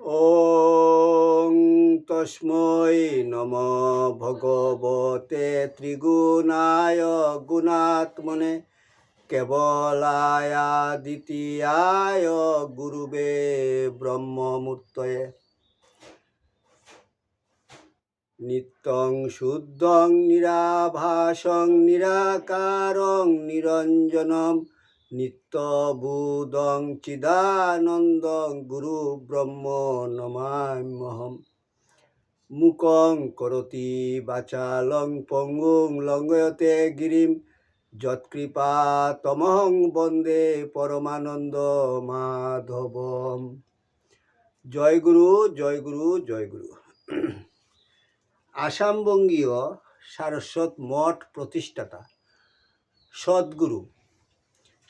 ওং তস্মৈ নম ভগবতে ত্রিগুণায় গুণাত্মনে কেবলায়া দ্বিতীয় গুরুবে ব্রহ্মমূর্তয়ে নিত্যং শুদ্ধং নিরাভাসং নিরাকারং নিরঞ্জনম নিত্যবুদং চিদানন্দং গুরু ব্রহ্ম নমাম্যহম। মুকং করতি বাচালং পঙ্গুং লঙ্ঘয়তে গিরিম। যৎকৃপা তমহং বন্দে পরমানন্দ মাধবম। জয় গুরু জয় গুরু জয় গুরু। আসামবঙ্গীয় সারস্বত মঠ প্রতিষ্ঠাতা সদ্গুরু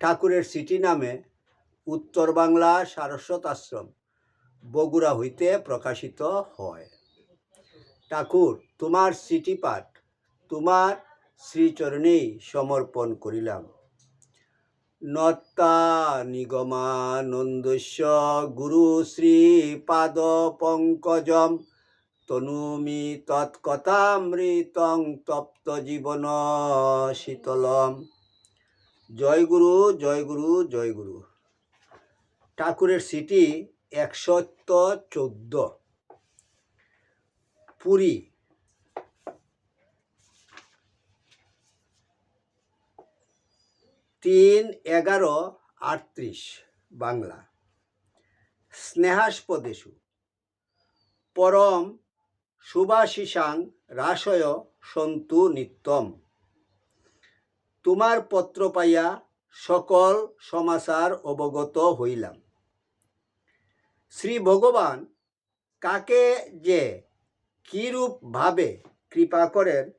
ঠাকুরের সিটি নামে উত্তর বাংলা সারস্বত আশ্রম, বগুড়া হইতে প্রকাশিত হয়। ঠাকুর, তোমার সিটি পাঠ, তোমার শ্রীচরণেই সমর্পণ করিলাম। নত্তা নিগমানন্দস্য গুরু শ্রী পাদ পঙ্কজম, তনুমি তৎকথামৃতং তপ্ত জীবন শীতলম। জয় গুরু জয় গুরু জয় গুরু। ঠাকুরের সিটি একশত চোদ্দ। পুরী। তিন এগারো আটত্রিশ বাংলা। স্নেহাস্পদেশু। পরম সুভাষিসাং রাসয় সন্তু নিত্যম। তোমার পত্র পাইয়া সকল সমাচার অবগত হইলাম। শ্রী ভগবান কাকে যে কিরূপ ভাবে কৃপা করেন,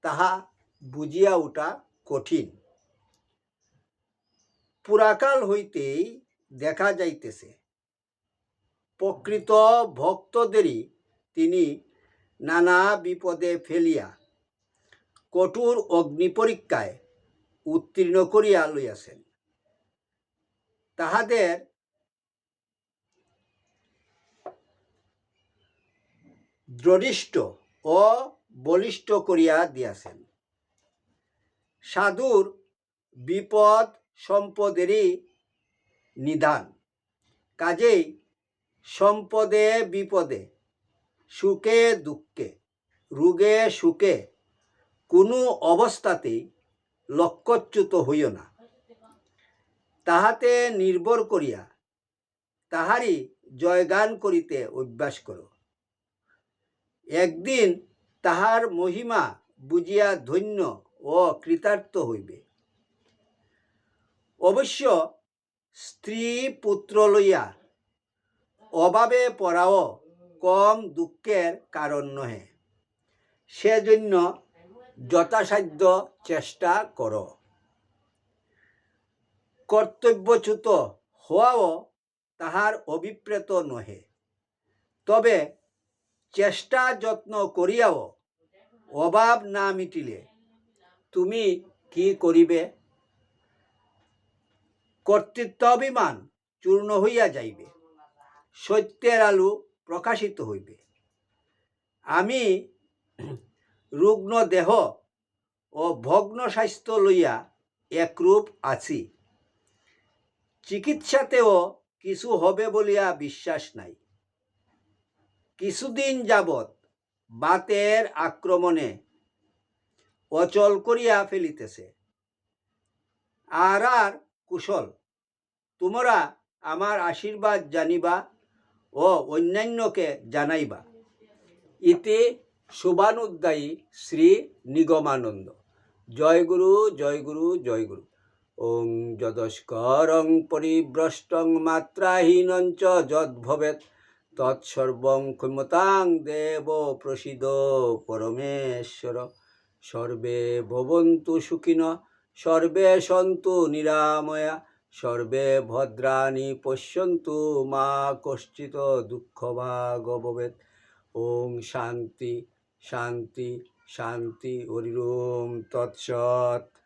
তাহা বুঝিয়া ওঠা কঠিন। পুরাকাল হইতেই দেখা যাইতেছে। প্রকৃত ভক্তদেরই তিনি নানা বিপদে ফেলিয়া কঠোর অগ্নি পরীক্ষায় উত্তীর্ণ করিয়া লইয়াছেন। তাহাদের দৃঢ়িষ্ট ও বলিষ্ঠ করিয়া দিয়াছেন। সাধুর বিপদ সম্পদেরই নিদান। কাজেই সম্পদে বিপদে, সুখে দুঃখে, রোগে সুখে কোনো অবস্থাতেই লক্ষ্যচ্যুত হইও না। তাহাতে নির্ভর করিয়া তাহারই জয়গান করিতে অভ্যাস করো। একদিন তাহার মহিমা বুঝিয়া ধন্য ও কৃতার্থ হইবে। অবশ্য স্ত্রী পুত্র লইয়া অভাবে পড়াও কম দুঃখের কারণ নহে। সেজন্য যথাসাধ্য চেষ্টা কর। কর্তব্যচ্যুত হওয়াও তাহার অভিপ্রেত নহে। তবে চেষ্টা যত্ন করিয়াও অভাব না মিটিলে তুমি কি করিবে? কর্তৃত্বাভিমান চূর্ণ হইয়া যাইবে, সত্যের আলু প্রকাশিত হইবে। আমি রুগ্ন দেহ ও ভগ্ন স্বাস্থ্য লইয়া একরূপ আছি। চিকিৎসাতেও কিছু হবে বলিয়া বিশ্বাস নাই। কিছুদিন যাবৎ বাতের আক্রমণে অচল করিয়া ফেলিতেছে। আর আর কুশল, তোমরা আমার আশীর্বাদ জানিবা ও অন্যান্যকে জানাইবা। ইতি শুভানুদ্দায়ী শ্রী নিগমানন্দ। জয় গুরু জয় গুরু জয় গুরু। ওং যদস্করং পরিভ্রষ্টং মাত্রাহীনং চ যদ্ভবেৎ। তৎসর্বং ক্ষমতাং দেব প্রসিদ পরমেশ্বর। সর্বে ভবন্তু সুখিন, সর্বে সন্তু নিরাময়া। সর্বে ভদ্রাণি পশ্যন্তু মা কশ্চিৎ দুঃখভাগ ভবেৎ। ওং শান্তি শান্তি শান্তি হরিম তৎসৎ।